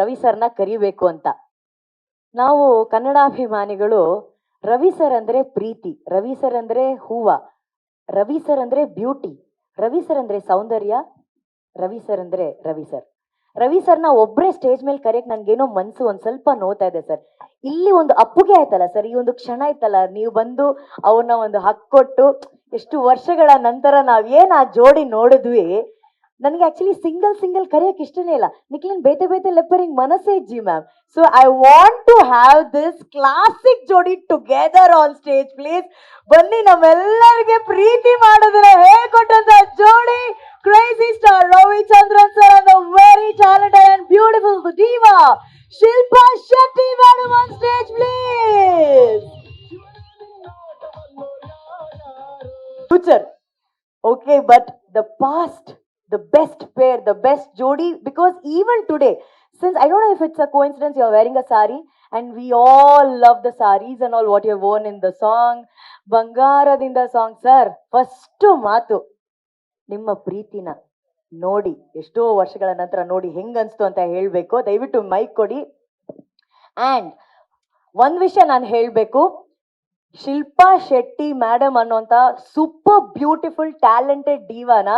ರವಿ ಸರ್ನ ಕರಿಬೇಕು ಅಂತ. ನಾವು ಕನ್ನಡಾಭಿಮಾನಿಗಳು ರವಿ ಸರ್ ಅಂದ್ರೆ ಪ್ರೀತಿ, ರವಿ ಸರ್ ಅಂದ್ರೆ ಹೂವ, ರವಿ ಸರ್ ಅಂದ್ರೆ ಬ್ಯೂಟಿ, ರವಿ ಸರ್ ಅಂದ್ರೆ ಸೌಂದರ್ಯ, ರವಿ ಸರ್ ಅಂದ್ರೆ ರವಿ ಸರ್. ರವಿ ಸರ್ನ ಒಬ್ಬರೇ ಸ್ಟೇಜ್ ಮೇಲೆ ಕರೆಯಕ್ ನನ್ಗೇನೋ ಮನ್ಸು ಒಂದ್ ಸ್ವಲ್ಪ ನೋತಾ ಇದೆ ಸರ್. ಇಲ್ಲಿ ಒಂದು ಅಪ್ಪುಗೆ ಆಯ್ತಲ್ಲ ಸರ್, ಈ ಒಂದು ಕ್ಷಣ ಆಯ್ತಲ್ಲ ನೀವು ಬಂದು ಅವನ್ನ ಒಂದು ಹಕ್ಕೊಟ್ಟು, ಎಷ್ಟು ವರ್ಷಗಳ ನಂತರ ನಾವ್ ಏನ್ ಆ ಜೋಡಿ ನೋಡಿದ್ವಿ ನನಗೆ ಆಕ್ಚುಲಿ ಸಿಂಗಲ್ ಸಿಂಗಲ್ ಕರೆಯಕ್ಕೆ ಇಷ್ಟನೇ ಇಲ್ಲ. ನಿಕ್ಲಿನ್ ಬೇತೆ ಬೇತೆ ಲೆಪ್ಪರಿಂಗ್ ಮನಸ್ಸೇ ಇಜ್ಜಿ ma'am so I want to have this classic ಜೋಡಿ ಟುಗೆದರ್ ಆನ್ ಸ್ಟೇಜ್ ಪ್ಲೀಸ್ ಬನ್ನಿ ನಮ್ಮೆಲ್ಲರಿಗೆ ಪ್ರೀತಿ ಮಾಡೋದನ್ನ ಹೇಳ್ಕೊಟ್ಟಂತ ಜೋಡಿ. Crazy star Ravi Chandran sir and very talented and beautiful diva Shilpa Shetty madam on stage please future okay but the past the best pair the best jodi because even today since i don't know if it's a coincidence you're wearing a sari and we all love the saris and all what you've worn in the song ಬಂಗಾರದಿಂದ song sir first ಮಾತು ನಿಮ್ಮ ಪ್ರೀತಿನ ನೋಡಿ ಎಷ್ಟೋ ವರ್ಷಗಳ ನಂತರ ನೋಡಿ ಹೆಂಗನ್ಸ್ತು ಅಂತ ಹೇಳಬೇಕು ದಯವಿಟ್ಟು ಮೈಕ್ ಕೊಡಿ ಆ್ಯಂಡ್ ಒಂದು ವಿಷಯ ನಾನು ಹೇಳ್ಬೇಕು ಶಿಲ್ಪಾ ಶೆಟ್ಟಿ ಮೇಡಮ್ ಅನ್ನುವಂತ ಸೂಪರ್ ಬ್ಯೂಟಿಫುಲ್ ಟ್ಯಾಲೆಂಟೆಡ್ ಡಿವಾನ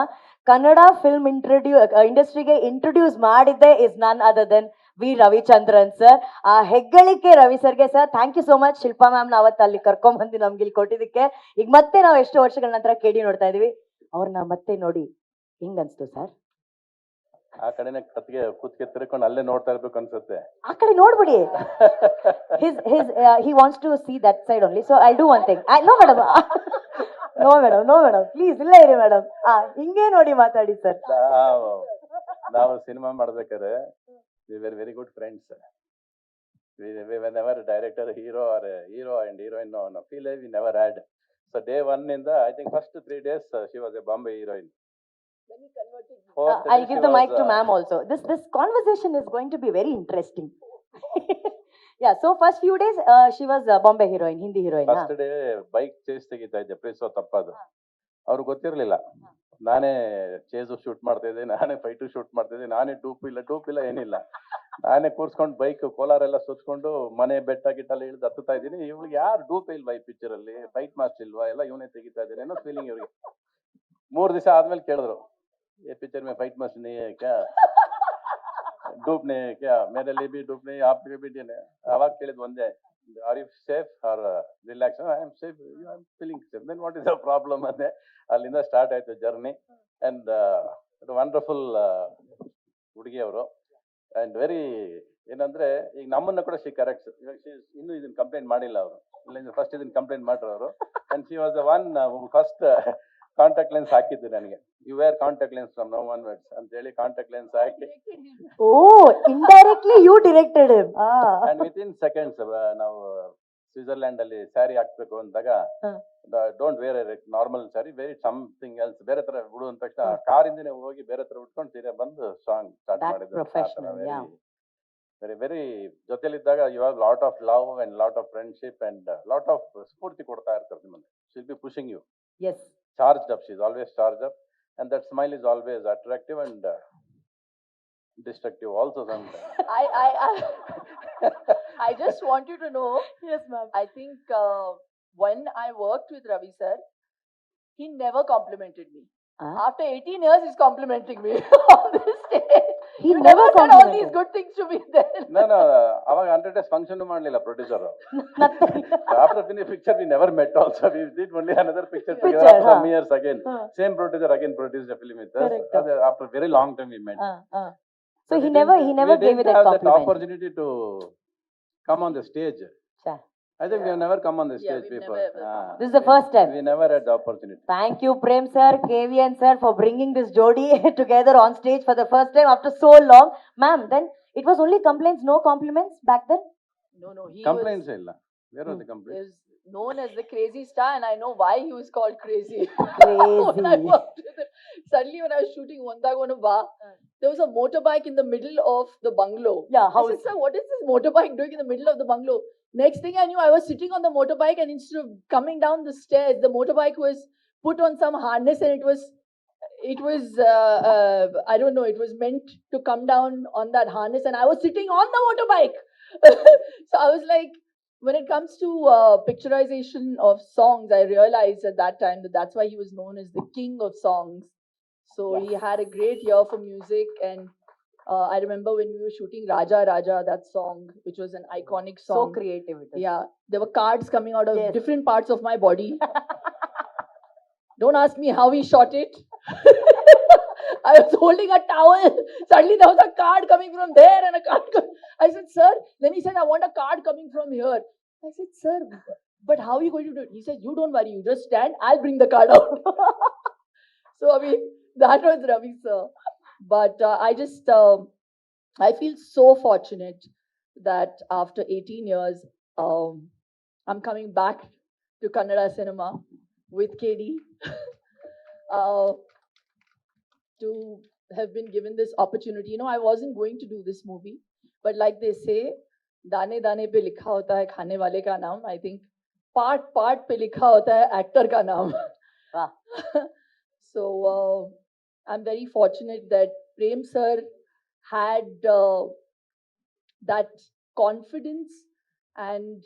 ಕನ್ನಡ ಫಿಲ್ಮ್ ಇಂಟ್ರೊಡ್ಯೂ ಇಂಡಸ್ಟ್ರಿಗೆ ಇಂಟ್ರೊಡ್ಯೂಸ್ ಮಾಡಿದ್ದೆ is none other than we Ravichandran sir ಆ ಹೆಗ್ಗಳಿಕೆ ರವಿ ಸರ್ಗೆ sir thank you so much Shilpa ma'am ಅವತ್ತು ಅಲ್ಲಿ ಕರ್ಕೊಂಡ್ ಬಂದು ನಮ್ಗೆ ಇಲ್ಲಿ ಕೊಟ್ಟಿದ್ದಕ್ಕೆ. ಈಗ ಮತ್ತೆ ನಾವು ಎಷ್ಟು ವರ್ಷಗಳ ನಂತರ ಕೇಳಿ ನೋಡ್ತಾ ಇದೀವಿ. ಅವ್ರನ್ನ ಮತ್ತೆ ನೋಡಿ. ಹಿಂಗ್ ಅನ್ಸ್ತು ಸರ್ ಆ ಕಡೆನೆ ಕತ್ಗೆ ಕೂತ್ಗೆ ತಿರ್ಕೊಂಡು ಅಲ್ಲೇ ನೋಡ್ತಾ ಇರ್ಬೇಕು ಅನ್ಸುತ್ತೆ. ಆ ಕಡೆ ನೋಡ್ಬಿಡಿ. His his he wants to see that side only so I do one thing no madam no madam no madam please ಇಲ್ಲ ಇರಿ ಮೇಡಮ್ ಆ ಹಿಂಗೆ ನೋಡಿ ಮಾತಾಡಿ ಸರ್ ನಾವು ನಾವು ಸಿನಿಮಾ ಮಾಡ್ಬೇಕಾದ್ರೆ we were very good friends we never director hero or hero and heroine feel we never had so day one ಇಂದ I think first three days she was a Bombay heroine I give the mic to ma'am also This this conversation is going to be very interesting yeah so first few days she was Bombay heroine Hindi heroine first day bike chase ತೆಗಿತಾ ಇದ್ದೆ ಪ್ರೀಸೋ ತಪ್ಪದು ಅವ್ರಿಗೆ ಗೊತ್ತಿರ್ಲಿಲ್ಲ. ನಾನೇ chase shoot ಮಾಡ್ತಾ ಇದ್ದೆ ನಾನೇ fight shoot ಮಾಡ್ತಾ ಇದ್ದೆ ನಾನೇ ಡೂಪ್ ಇಲ್ಲ ಡೂಪ್ ಇಲ್ಲ ಏನಿಲ್ಲ. ನಾನೇ ಕೂರ್ಸ್ಕೊಂಡು ಬೈಕ್ ಕೋಲಾರೆಲ್ಲ ಸುತ್ಕೊಂಡು ಮನೆ ಬೆಟ್ಟ ಗಿಟ್ಟಲ್ಲಿ ಇಳಿದು ಹತ್ತುತ್ತಾ ಇದ್ದೀನಿ. ಇವ್ಳಿಗೆ ಯಾರು ಡೂಪ್ ಇಲ್ವಾ ಈ ಪಿಕ್ಚರಲ್ಲಿ ಫೈಟ್ ಮಾಸ್ಟರ್ ಇಲ್ವಾ? ಎಲ್ಲ ಇವನೇ ತೆಗಿತಾ ಇದ್ದೀನಿ ಅನ್ನೋ ಫೀಲಿಂಗ್ ಇವರಿಗೆ ಮೂರ್ ದಿವಸ ಆದ್ಮೇಲೆ ಕೇಳಿದ್ರು. ये पिक्चर में फाइट मस्त नहीं है क्या डूब नहीं है क्या मेरे लिए भी डूब नहीं आप भी नहीं है ಅವಾಗ ಕೇಳಿದ್ ಒಂದೇ are you safe are relax I am safe I am feeling safe then what is the problem ಅಂದೆ ಅಲ್ಲಿಂದ ಸ್ಟಾರ್ಟ್ ಆಯ್ತು ಜರ್ನಿ ಅಂಡ್ ವಂಡರ್ಫುಲ್ ಹುಡುಗಿ ಅವರು ಅಂಡ್ ವೆರಿ ಏನಂದ್ರೆ ಈಗ ನಮ್ಮನ್ನ ಕೂಡ ಶಿ ಕರೆಕ್ಟ್ಸ್ ಇನ್ನೂ ಇದನ್ನ ಕಂಪ್ಲೇಂಟ್ ಮಾಡಿಲ್ಲ ಅವರು ಇಲ್ಲ ಫಸ್ಟ್ ಇದನ್ನ ಕಂಪ್ಲೇಂಟ್ ಮಾಡ್ರು ಅವರು and she was the one first contact lens ಹಾಕಿದ್ದು ನನಗೆ. You wear contact lens from no one words ಅಂತ ಹೇಳಿ ಕಾಂಟ್ಯಾಕ್ಟ್ ಲೆನ್ಸ್ ಹಾಕಿ. ಓ indirectly you directed and with in seconds ನಾವು ಸ್ವಿಟ್ಜರ್ಲ್ಯಾಂಡ್ ಅಲ್ಲಿ ಸ್ಯಾರಿ ಹಾಕ್ಬೇಕು ಅಂದಾಗ. Don't wear normal sari wear something else ಬೇರೆ ತರ ಬಿಡು ಅಂತ ತಕ್ಷಣ ಕಾರಿಂದನೇ ಹೋಗಿ ಬೇರೆ ತರ ಉಟ್ಕೊಂಡು ಸೀರೆ ಬಂದು ಸಾಂಗ್ ಸ್ಟಾರ್ಟ್ ಮಾಡಿದ್ರು. Very very ಜೊತೆಲಿದ್ದಾಗ you have lot of love and lot of friendship and lot of ಸ್ಫೂರ್ತಿ ಕೊಡ್ತಾ ಇರ್ತಾರೆ ನಿಮ್ಮಲ್ಲಿ. She'll be pushing U S charged up. She's always charged up, and that smile is always attractive and uh, destructive also sometimes. I, I, I, I just want you to know, yes ma'am I think uh, when I worked with Ravi sir, he never complimented me. Ah. After 18 years, he's complimenting me on this stage he you never never said all these complimented good things to me then. no, no, ಅವಾಗ hundred days function ಮಾಡಲಿಲ್ಲ producer Nothing. After finish picture we never met also we did only another picture Picture, together huh. Some years again Huh. Same producer again produce the film with Correct. After very long time we met Ah, ah. so he never he never gave you that compliment opportunity to come on the stage Sure. I think we have never come on the Yeah, stage we've before never ever Ah. come this is the first time we never had the opportunity Thank you, Prem sir, KVN sir, for bringing this jodi together on stage for the first time after so long. Ma'am, then it was only complaints, no compliments back then? No, no, he complaints ಇಲ್ಲ where was Hmm. the complaint was is known as the crazy star, and I know why he was called crazy. when I Crazy. worked with him, suddenly when I was shooting Ondagonu there was a motorbike in the middle of the bungalow. Yeah, how I is said, sir, what is this motorbike doing in the middle of the bungalow? Next thing I knew, I was sitting on the motorbike, and instead of coming down the stairs, the motorbike was put on some harness, and it was it was uh, uh, I don't know. It was meant to come down on that harness, and I was sitting on the motorbike. so I was like, when it comes to uh, picturization of songs, I realized at that time that that's why he was known as the king of songs. So he had a great year for music, and uh, I remember when we were shooting Raja Raja, that song, which was an iconic song. So creative it is. Yeah, there were cards coming out of Yes. different parts of my body. Don't ask me how he shot it. I was holding a towel. Suddenly there was a card coming from there and a card. I said, sir. Then he said, I want a card coming from here. I said, sir, but how are you going to do it? He said, you don't worry. You just stand. I'll bring the card out. so I mean, that was Ravi sir. But uh, I just, um, I feel so fortunate that after 18 years, um, I'm coming back to Kannada cinema with KD uh, to have been given this opportunity. You know, I wasn't going to do this movie, but like they say, दाने दाने पे लिखा होता है खाने वाले का नाम आई थिंक पार्ट पार्ट पे लिखा होता है एक्टर का नाम वाह। so uh, i'm very fortunate that prem sir had uh, that confidence and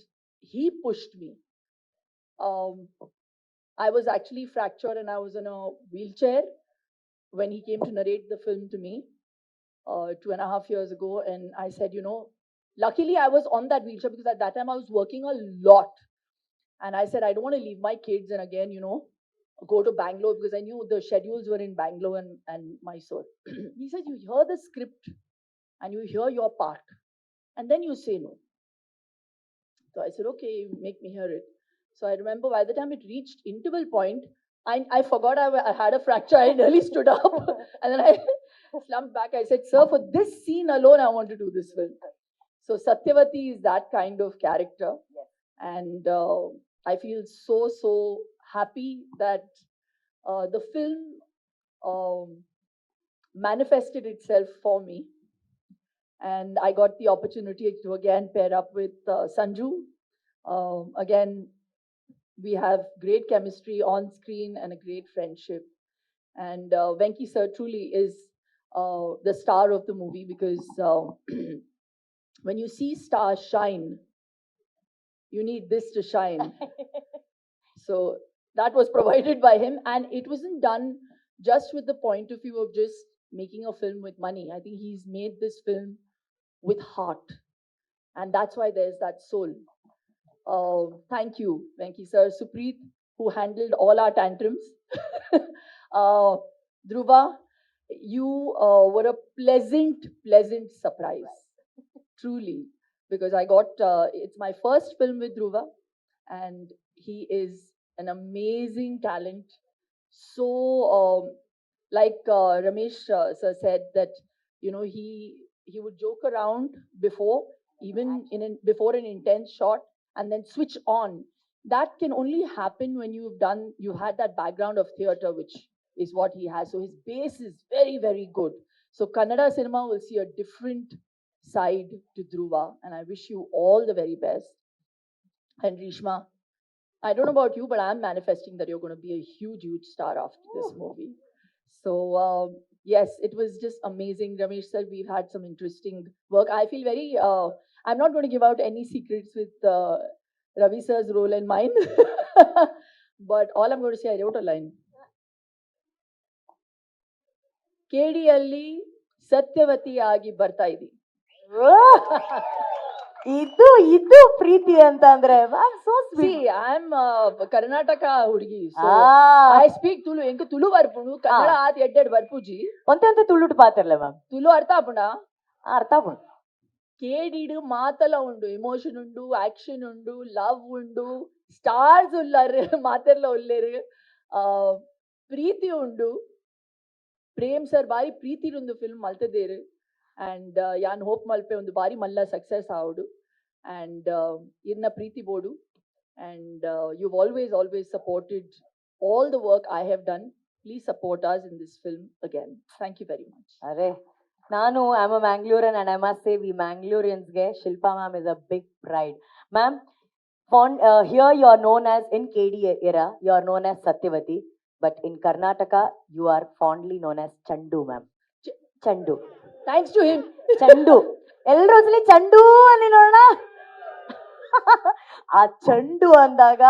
he pushed me um, i was actually fractured and i was in a wheelchair when he came to narrate the film to me uh, two and a half years ago and i said you know luckily i was on that wheelchair because at that time i was working a lot. And i said i don't want to leave my kids and again you know go to bangalore because i knew the schedules were in bangalore and, and mysore. He said you hear the script and you hear your part and then you say no. So i said okay make me hear it. So i remember by the time it reached interval point i, I forgot I, I had a fracture i nearly stood up and then i slumped back i said sir for this scene alone i want to do this film so Satyavati is that kind of character. Yes. And uh, I feel so, so happy that uh, the film um, manifested itself for me. And I got the opportunity to again pair up with uh, Sanju. Um, again, we have great chemistry on screen and a great friendship. And uh, Venki sir truly is uh, the star of the movie because uh, when you see stars shine, you need this to shine. so that was provided by him, and it wasn't done just with the point of view of just making a film with money. I think he's made this film with heart, and that's why there's that soul. Uh, thank you, Venki sir, Supreet, who handled all our tantrums. uh, Dhruva, you uh, were a pleasant, pleasant surprise. Truly. Because I got uh, it's my first film with Dhruva, and he is an amazing talent. So, um, like uh, Ramesh uh, sir said that you know he he would joke around before even in an, before an intense shot and then switch on. That can only happen when you've done you had that background of theater, which is what he has. So his base is very very good. So Kannada cinema will see a different side to Dhruva, and I wish you all the very best. And Rishma, I don't know about you, but I'm manifesting that you're going to be a huge, huge star after this movie. So, um, yes, it was just amazing. Ramesh sir, we've had some interesting work. I feel very, uh, I am not go to give out any secrets with Ravi sir's role and mine but all I am going to say I don't align KD ಅಲ್ಲಿ ಸತ್ಯವತಿಯಾಗಿ ಬರ್ತಾ ಇದೀವಿ ಇದು ಇದು ಪ್ರೀತಿ ಅಂತ ಅಂದ್ರೆ am so sweet सी ಕರ್ನಾಟಕ ಹುಡುಗಿ ಸೋ ಐ ಸ್ಪೀಕ್ ತುಳು ಏನ್ ತುಳು ವರ್ಪೂನು ಕನ್ನಡ ಆದ ಹೆಡ್ ಹೆಡ್ ವರ್ಪೂಜಿ ತುಳುಟ್ ತುಳುಟು ಪಾತರ್ಲೆ ಮ್ಯಾಮ್ ತುಳು ಅರ್ಥ ಅಪಣಾ ಅರ್ಥ ಅಪಣಾ ಕೇಡಿಡು ಮಾತಲ ಉಂಡು. ಇಮೋಷನ್ ಉಂಡು ಆಕ್ಷನ್ ಉಂಡು ಲವ್ ಉಂಡು ಸ್ಟಾರ್ಸ್ ಮಾತೆರ್ಲ ಉಲ್ಲೇರು ಆ, ಪ್ರೀತಿ ಉಂಡು. ಪ್ರೇಮ್ ಸರ್ ಬಾರಿ ಪ್ರೀತಿ ಒಂದು ಫಿಲ್ಮ್ ಮಲ್ತದೇರು. ಅಂಡ್ ಯಾನ್ ಹೋಪ್ ಮಲ್ಪೆ ಒಂದು ಬಾರಿ ಮಲ್ಲ ಸಕ್ಸಸ್ ಆವಡು. ಅಂಡ್ ಇನ್ನ ಪ್ರೀತಿ ಬೋಡು. And you always always supported all the work I have done please support us in this film again thank you very much ಅರೆ ನಾನು am a Mangalorean and I must say we ಮ್ಯಾಂಗ್ಳೂರಿಯನ್ಸ್ಗೆ Shilpa ma'am is a big pride ma'am phone here you are known as in K D era you are known as Satyavati but in Karnataka you are fondly known as Chandu ma'am Chandu thanks to him Chandu ಎಲ್ಲರೂ ಒಂದ್ಸಲಿ ಚಂಡು ಅಲ್ಲಿ ನೋಡೋಣ. ಆ ಚಂಡು ಅಂದಾಗ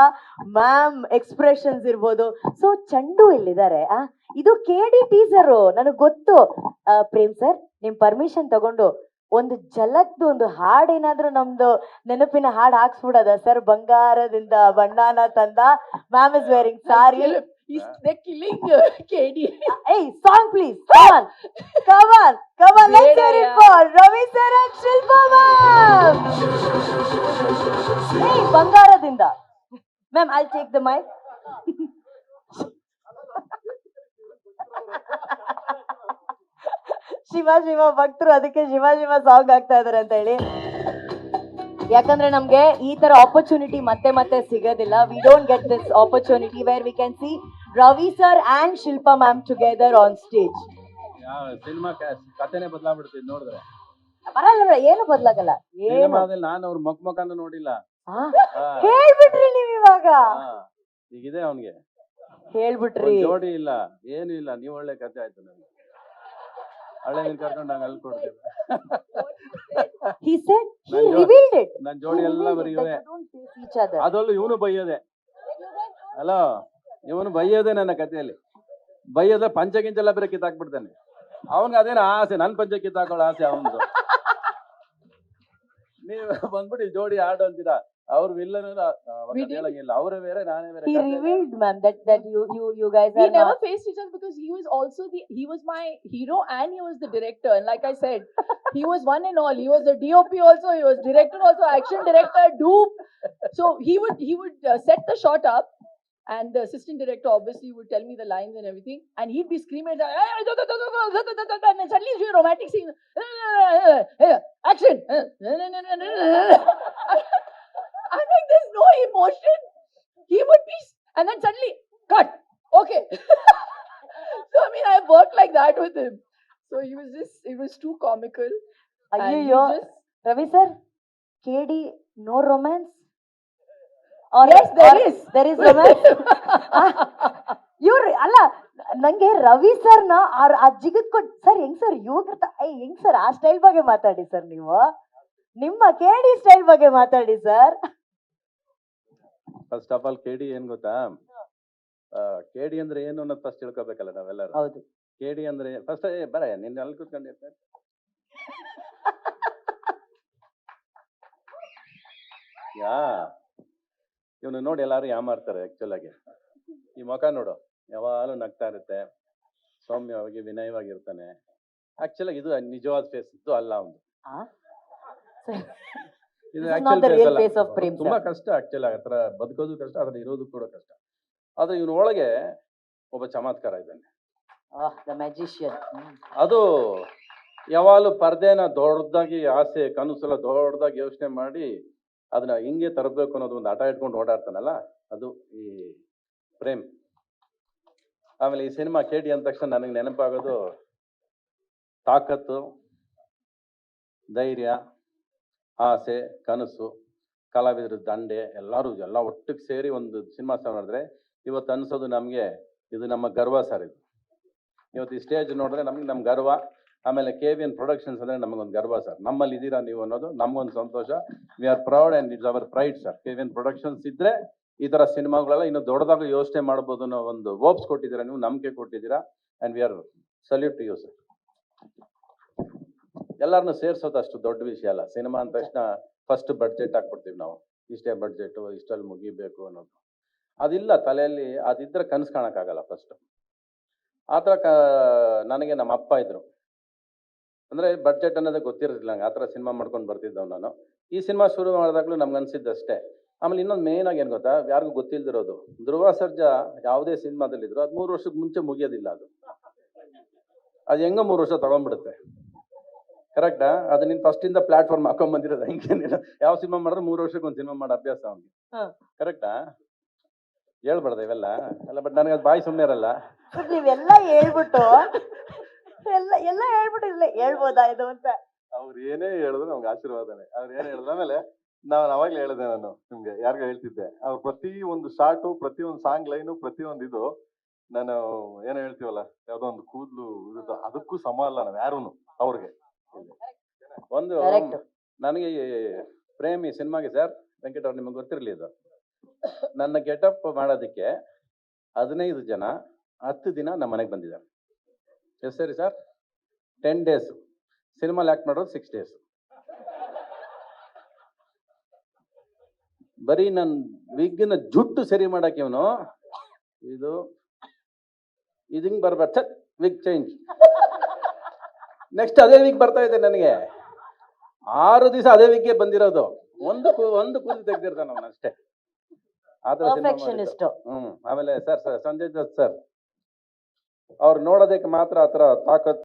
ma'am expressions ಇರ್ಬೋದು. So ಚಂಡು ಇಲ್ಲಿದ್ದಾರೆ, ಆ? ಇದು ಕೆ ಡಿ ಟೀಸರು ನನಗ್ ಗೊತ್ತು. ಪ್ರೇಮ್ ಸರ್ ನಿಮ್ ಪರ್ಮಿಷನ್ ತಗೊಂಡು ಒಂದು ಜಲದ್ದು ಒಂದು ಹಾಡ್ ಏನಾದ್ರೂ ನಮ್ದು ನೆನಪಿನ ಹಾಡ್ ಹಾಕ್ಸ್ಬಿಡದ ಸರ್? ಬಂಗಾರದಿಂದ ಬಣ್ಣಾನ ತಂದ. Ma'am is wearing sari killing uh, hey song please come on come on come on let's hear it. For Ravi sir and Shilpa ma'am hey ಬಂಗಾರದಿಂದ. Ma'am I take the mic Shiva Shiva ಭಕ್ತರು ಅದಕ್ಕೆ Shiva Shiva song ಆಗ್ತಾ ಇದಾರೆ ಅಂತ ಹೇಳಿ. ಯಾಕಂದ್ರೆ ನಮ್ಗೆ ಈ ತರ ಆಪರ್ಚುನಿಟಿ ಮತ್ತೆ ಮತ್ತೆ ಸಿಗೋದಿಲ್ಲ. We don't get this opportunity where we can see Ravi sir and Shilpa ma'am together on stage cinema ಕಥೆನೆ ಬದಲಾಗ್ಬಿಡ್ತಿದ್ ನೋಡಿದ್ರೆ. ಬರಲ್ಲ ಏನು ಬದಲಾಗಲ್ಲ. ಏನು? ಸಿನಿಮಾದಲ್ಲಿ ನಾನು ಅವ್ರ ಮುಖ ಅಂತ ನೋಡಿಲ್ಲ. ಹೇಳ್ಬಿಟ್ರಿ ನೀವ್ ಇವಾಗ. ಈಗಿದೆ ಅವನ್ಗೆ. ಹೇಳ್ಬಿಟ್ರಿ. ಜೋಡಿ ಇಲ್ಲ ಏನು ಇಲ್ಲ. ನೀವ್ ಒಳ್ಳೆ ಕಥೆ ಆಯ್ತು ನನ್ಗೆ ಹಳೆ ನೀರ್ ಕರ್ಕೊಂಡು ಹಂಗ ಅಲ್ಲಿ ಕೊಡ್ತೇವೆ. He said he revealed it. ನನ್ ಜೋಡಿ ಎಲ್ಲ ಬರೀ ಇವೇ don't face each other. ಅದರಲ್ಲೂ ಇವನು ಬೈಯೋದೆ. ಅಲೋ ಇವನು ಬೈಯೋದೆ ನನ್ನ ಕಥೆಯಲ್ಲಿ. ಬೈಯೋದೆ ಪಂಚ ಗಿಂಚೆಲ್ಲ ಬೇರೆ ಕಿತ್ತಾಕ್ಬಿಡ್ತಾನೆ. ಅವನ್ಗೆ ಅದೇನ ಆಸೆ ನನ್ ಪಂಚ ಕಿತ್ತಾಕೊಳ್ಳೋ ಆಸೆ ಅವನದು. ನೀವು ಬಂದ್ಬಿಟ್ಟು ಈ ಜೋಡಿ ಆಡು ಅಂತೀರಾ? ಅವ್ರ ವಿಲ್ಲನ್ We did. ಹೇಳಂಗಿಲ್ಲ ಅವರೇ ಬೇರೆ ನಾನೇ ಬೇರೆ he ಕಥೆ. revealed ma'am that that you you you guys We are never not faced each other because he was also the he was my hero and he was the director. And like I said, he was one and all. He was the DOP also. He was director also, action director, dupe. So he would he would uh, set the shot up, and the assistant director obviously would tell me the lines and everything, and he'd be screaming, and then suddenly it's a romantic scene. Action. I'm like, there's no emotion. He would be, and then suddenly cut. Okay. so I mean, I worked like that with him. So he was just, it was too comical. Are you your, just- Ravi sir? KD, no romance? or Yes, there or is. there is romance ಇವ್ರು ಅಲ್ಲ ನಂಗೆ ರವಿ ಸರ್ನ ಅವ್ರ ಆ ಜಿಗದ್ ಕೊಟ್ sir ಹೆಂಗ್ sir ಇವಾಗ ಹೆಂಗ್ ಸರ್ ಆ ಸ್ಟೈಲ್ ಬಗ್ಗೆ ಮಾತಾಡಿ ಸರ್ ನೀವು ನಿಮ್ಮ ಕೇಡಿ ಸ್ಟೈಲ್ ಬಗ್ಗೆ ಮಾತಾಡಿ sir first of all KD ಏನ್ ಗೊತ್ತಾ? ಕೆಡಿ ಅಂದ್ರೆ ಏನು ಅನ್ನೋದು ಫಸ್ಟ್ ತಿಳ್ಕೊಬೇಕಲ್ಲ ನಾವೆಲ್ಲರೂ. ಹೌದು. ಕೆಡಿ ಅಂದ್ರೆ ಫಸ್ಟ್ ಬರ ನಿನ್ನ ಅಲ್ಲಿ ಕೂತ್ಕೊಂಡಿರ್ತಾರೆ ಯಾ? ಇವನು ನೋಡಿ ಎಲ್ಲಾರು ಯಾಮಾರ್ತಾರೆ ಆಕ್ಚುಲ್ ಆಗಿ. ಈ ಮುಖ ನೋಡು ಯಾವಾಗಲೂ ನಗ್ತಾ ಇರುತ್ತೆ. ಸೌಮ್ಯವಾಗಿ ವಿನಯವಾಗಿರ್ತಾನೆ. ಆಕ್ಚುಲ್ ಇದು ನಿಜವಾದ ಫೇಸ್ ಇದು ಅಲ್ಲ ಅವನು? ಇದು ಆಕ್ಚುಲಿ ತುಂಬಾ. ಕಷ್ಟ ಆ ಆತರ ಬದುಕೋದು ಕಷ್ಟ ಅದ್ರ ಇರೋದು ಕೂಡ ಕಷ್ಟ. ಆದ್ರೆ ಇವನ ಒಳಗೆ ಒಬ್ಬ ಚಮತ್ಕಾರ ಇದ್ದಾನೆ. ಮ್ಯಾಜಿಷಿಯನ್ ಅದು ಯಾವಾಗಲೂ ಪರ್ದೆನ ದೊಡ್ಡದಾಗಿ ಆಸೆ ಕನಸೆಲ್ಲ ದೊಡ್ಡದಾಗಿ ಯೋಚನೆ ಮಾಡಿ ಅದನ್ನ ಹಿಂಗೆ ತರಬೇಕು ಅನ್ನೋದು ಒಂದು ಆಟ ಇಟ್ಕೊಂಡು ಓಡಾಡ್ತಾನಲ್ಲ ಅದು ಈ ಪ್ರೇಮ್. ಆಮೇಲೆ ಈ ಸಿನಿಮಾ ಕೇಳಿ ಅಂದ ತಕ್ಷಣ ನನಗೆ ನೆನಪಾಗೋದು ತಾಕತ್ತು ಧೈರ್ಯ. ಆಸೆ, ಕನಸು, ಕಲಾವಿದರ, ದಂಡೆ, ಎಲ್ಲರೂ ಎಲ್ಲ ಒಟ್ಟಿಗೆ ಸೇರಿ ಒಂದು ಸಿನಿಮಾ ಸಹ ಮಾಡಿದ್ರೆ ಇವತ್ತು ಅನಿಸೋದು ನಮಗೆ ಇದು ನಮ್ಮ ಗರ್ವ ಸರ್ ಇದು. ಇವತ್ತು ಈ ಸ್ಟೇಜ್ ನೋಡಿದ್ರೆ ನಮ್ಗೆ ನಮ್ಮ ಗರ್ವ, ಆಮೇಲೆ ಕೆ ವಿ ಎನ್ ಪ್ರೊಡಕ್ಷನ್ಸ್ ಅಂದರೆ ನಮಗೊಂದು ಗರ್ವ ಸರ್. ನಮ್ಮಲ್ಲಿ ಇದ್ದೀರಾ ನೀವು ಅನ್ನೋದು ನಮಗೊಂದು ಸಂತೋಷ. We are proud and it's our pride sir. K V N productions ಇದ್ರೆ ಈ ಥರ ಸಿನಿಮಾಗಳೆಲ್ಲ ಇನ್ನು ದೊಡ್ಡದಾಗ ಯೋಚನೆ ಮಾಡ್ಬೋದು ಅನ್ನೋ ಒಂದು ಹೋಪ್ಸ್ ಕೊಟ್ಟಿದ್ದೀರಾ ನೀವು, ನಂಬಿಕೆ ಕೊಟ್ಟಿದ್ದೀರಾ and we are salute to you sir ಎಲ್ಲರನ್ನು ಸೇರ್ಸೋದು ಅಷ್ಟು ದೊಡ್ಡ ವಿಷಯ ಅಲ್ಲ. ಸಿನಿಮಾ ಅಂದ ತಕ್ಷಣ ಫಸ್ಟ್ ಬಡ್ಜೆಟ್ ಹಾಕ್ಬಿಡ್ತೀವಿ ನಾವು. ಇಷ್ಟೇ ಬಡ್ಜೆಟ್ ಇಷ್ಟಲ್ಲಿ ಮುಗಿಬೇಕು ಅನ್ನೋದು. ಅದಿಲ್ಲ ತಲೆಯಲ್ಲಿ ಅದಿದ್ರೆ ಕನಸು ಕಾಣೋಕ್ಕಾಗಲ್ಲ ಫಸ್ಟ್ ಆ ಥರ ಕ ನನಗೆ ನಮ್ಮ ಅಪ್ಪ ಇದ್ರು. ಅಂದ್ರೆ ಬಡ್ಜೆಟ್ ಅನ್ನೋದೇ ಗೊತ್ತಿರಲಿಲ್ಲ ನಂಗೆ. ಆ ಥರ ಸಿನಿಮಾ ಮಾಡ್ಕೊಂಡು ಬರ್ತಿದ್ದವ್ ನಾನು. ಈ ಸಿನಿಮಾ ಶುರು ಮಾಡಿದಾಗ್ಲೂ ನಮ್ಗೆ ಅನ್ಸಿದ್ದಷ್ಟೇ. ಆಮೇಲೆ ಇನ್ನೊಂದು ಮೇನ್ ಆಗಿ ಏನು ಗೊತ್ತಾ? ಯಾರಿಗೂ ಗೊತ್ತಿಲ್ದಿರೋದು. ಧ್ರುವ ಸರ್ಜಾ ಯಾವುದೇ ಸಿನಿಮಾದಲ್ಲಿದ್ರು ಅದು ಮೂರು ವರ್ಷಕ್ಕೆ ಮುಂಚೆ ಮುಗಿಯೋದಿಲ್ಲ ಅದು. ಅದು ಹೆಂಗೋ ಮೂರು ವರ್ಷ ತಗೊಂಡ್ಬಿಡುತ್ತೆ. ಕರೆಕ್ಟಾ? ಅದು ಫಸ್ಟ್ ಇಂದ ಪ್ಲಾಟ್ಫಾರ್ಮ್ ಹಾಕೊಂಡ್ ಬಂದಿರೋದು ಹಿಂಗೇನಿಲ್ಲ. ನೀನು ಯಾವ ಸಿನಿಮಾ ಮಾಡಿದ್ರೆ ಮೂರು ವರ್ಷಕ್ಕೆ ಒಂದು ಸಿನಿಮಾ ಮಾಡೋ ಅಭ್ಯಾಸ ಅವ್ನಿಗೆ. ಕರೆಕ್ಟಾ? ಹೇಳ್ಬಾರ್ದ ಇವೆಲ್ಲ? ಅಲ್ಲ ಬಟ್ ನನಗೆ ಅದು ಬಾಯಿ ಸುಮ್ಮನೆ ಇರಲ್ಲ. ನೀವೆಲ್ಲ ಹೇಳ್ಬಿಟ್ಟು ಎಲ್ಲ ಎಲ್ಲ ಹೇಳ್ಬಿಟ್ಟು ಇಲ್ಲ ಹೇಳ್ಬೋದಾ ಇದು ಅಂತ? ಅವ್ರು ಏನೇ ಹೇಳಿದ್ರು ನಮ್ಗೆ ಆಶೀರ್ವಾದನೆ. ಅವ್ರು ಏನ್ ಹೇಳಿದ ಆಮೇಲೆ ನಾನು ಅವಾಗ್ಲೇ ಹೇಳಿದೆ ನಾನು ನಿಮ್ಗೆ ಯಾರಿಗೂ ಹೇಳ್ತಿದ್ದೆ. ಅವ್ರು ಪ್ರತಿ ಒಂದು ಶಾರ್ಟು ಪ್ರತಿ ಒಂದು ಸಾಂಗ್ ಲೈನು ಪ್ರತಿ ಒಂದು ಇದು ನಾನು ಏನೋ ಹೇಳ್ತೀವಲ್ಲ ಯಾವ್ದೋ ಒಂದು ಕೂದಲು ಅದಕ್ಕೂ ಸಮ ಅಲ್ಲ ನಾವ್ ಯಾರೂ ಅವ್ರಿಗೆ. ಒಂದು Correct. ನನಗೆ ಈ ಪ್ರೇಮಿ ಸಿನಿಮಾಗೆ ಸರ್ ವೆಂಕಟ ಅವ್ರು ನಿಮಗೆ ಗೊತ್ತಿರಲಿ ಇದು. ನನ್ನ ಗೆಟಪ್ ಮಾಡೋದಕ್ಕೆ ಹದಿನೈದು ಜನ ಹತ್ತು ದಿನ ನಮ್ಮ ಮನೆಗೆ ಬಂದಿದ್ದಾರೆ. ಎಸ್ ಸರಿ ಸರ್? ಟೆನ್ ಡೇಸ್ ಸಿನಿಮಾಲಿ ಆ್ಯಕ್ಟ್ ಮಾಡೋದು ಸಿಕ್ಸ್ ಡೇಸ್ ಬರೀ ನನ್ನ ವಿಗ್ಗಿನ ಜುಟ್ಟು ಸರಿ ಮಾಡಕ್ಕೆ ಇವನು ಇದು ಇದಂಗೆ ಬರ್ಬಾರ್ದು ವಿಗ್ ಚೇಂಜ್. ನೆಕ್ಸ್ಟ್ ಅದೇ ವೀಕ್ ಬರ್ತಾ ಇದೆ ನನಗೆ. ಆರು ದಿವಸ ಅದೇ ವೀಕ್ಗೆ ಬಂದಿರೋದು. ಒಂದು ಒಂದು ಕೂದಲು ತೆಗ್ದಿರ್ತಾನೆ ಅವನು ಅಷ್ಟೇ. ಆ ಥರ ಸಿನಿಮಾ ಹ್ಮ್ ಆಮೇಲೆ ಸರ್ ಸಂಜಯ್ ದತ್ ಸರ್ ಅವ್ರು ನೋಡೋದಕ್ಕೆ ಮಾತ್ರ ಆತರ ತಾಕತ್